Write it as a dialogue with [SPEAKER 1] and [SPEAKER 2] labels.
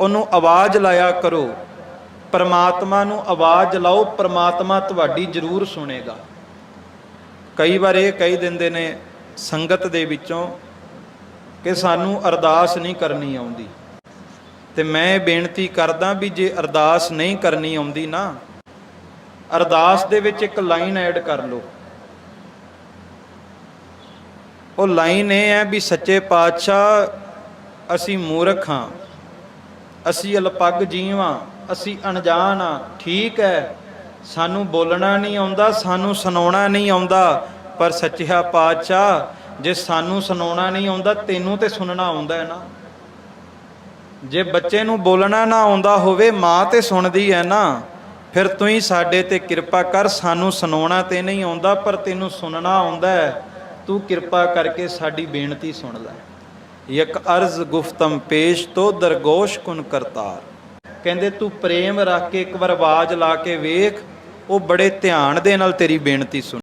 [SPEAKER 1] ਉਹਨੂੰ ਆਵਾਜ਼ ਲਾਇਆ ਕਰੋ। ਪਰਮਾਤਮਾ ਨੂੰ ਆਵਾਜ਼ ਲਾਓ, ਪਰਮਾਤਮਾ ਤੁਹਾਡੀ ਜ਼ਰੂਰ ਸੁਣੇਗਾ। ਕਈ ਵਾਰ ਇਹ ਕਹੀ ਦਿੰਦੇ ਨੇ ਸੰਗਤ ਦੇ ਵਿੱਚੋਂ ਕਿ ਸਾਨੂੰ ਅਰਦਾਸ ਨਹੀਂ ਕਰਨੀ ਆਉਂਦੀ। ਤੇ ਮੈਂ ਬੇਨਤੀ ਕਰਦਾ ਵੀ ਜੇ ਅਰਦਾਸ ਨਹੀਂ ਕਰਨੀ ਆਉਂਦੀ ਨਾ, ਅਰਦਾਸ ਦੇ ਵਿੱਚ ਇੱਕ ਲਾਈਨ ਐਡ ਕਰ ਲਓ। ਉਹ ਲਾਈਨ ਇਹ ਹੈ ਵੀ ਸੱਚੇ ਪਾਤਸ਼ਾਹ, ਅਸੀਂ ਮੂਰਖ ਹਾਂ। ਅਸੀਂ ਅਲਪੱਗ ਜੀਵਾਂ, ਅਸੀਂ ਅਣਜਾਣ ਆ, ਠੀਕ ਹੈ ਸਾਨੂੰ ਬੋਲਣਾ ਨਹੀਂ ਆਉਂਦਾ, ਸਾਨੂੰ ਸੁਣਾਉਣਾ ਨਹੀਂ ਆਉਂਦਾ। ਪਰ ਸੱਚਿਆ ਪਾਤਸ਼ਾਹ, ਜੇ ਸਾਨੂੰ ਸੁਣਾਉਣਾ ਨਹੀਂ ਆਉਂਦਾ, ਤੈਨੂੰ ਤੇ ਸੁਣਨਾ ਆਉਂਦਾ ਹੈ ਨਾ। ਜੇ ਬੱਚੇ ਨੂੰ ਬੋਲਣਾ ਨਾ ਆਉਂਦਾ ਹੋਵੇ, ਮਾਂ ਤੇ ਸੁਣਦੀ ਹੈ ਨਾ। ਫਿਰ ਤੂੰ ਹੀ ਸਾਡੇ ਤੇ ਕਿਰਪਾ ਕਰ, ਸਾਨੂੰ ਸੁਣਾਉਣਾ ਤੇ ਨਹੀਂ ਆਉਂਦਾ, ਪਰ ਤੈਨੂੰ ਸੁਣਨਾ ਆਉਂਦਾ ਹੈ। ਤੂੰ ਕਿਰਪਾ ਕਰਕੇ ਸਾਡੀ ਬੇਨਤੀ ਸੁਣ ਲੈ। ਇੱਕ ਅਰਜ਼ ਗੁਫਤਮ ਪੇਸ਼ ਤੋ ਦਰਗੋਸ਼ ਕੁਨ ਕਰਤਾਰ। ਕਹਿੰਦੇ, ਤੂੰ ਪ੍ਰੇਮ ਰੱਖ ਕੇ ਇੱਕ ਵਾਰ ਆਵਾਜ਼ ਲਾ ਕੇ ਵੇਖ, ਉਹ ਬੜੇ ਧਿਆਨ ਦੇ ਨਾਲ ਤੇਰੀ ਬੇਨਤੀ ਸੁਣ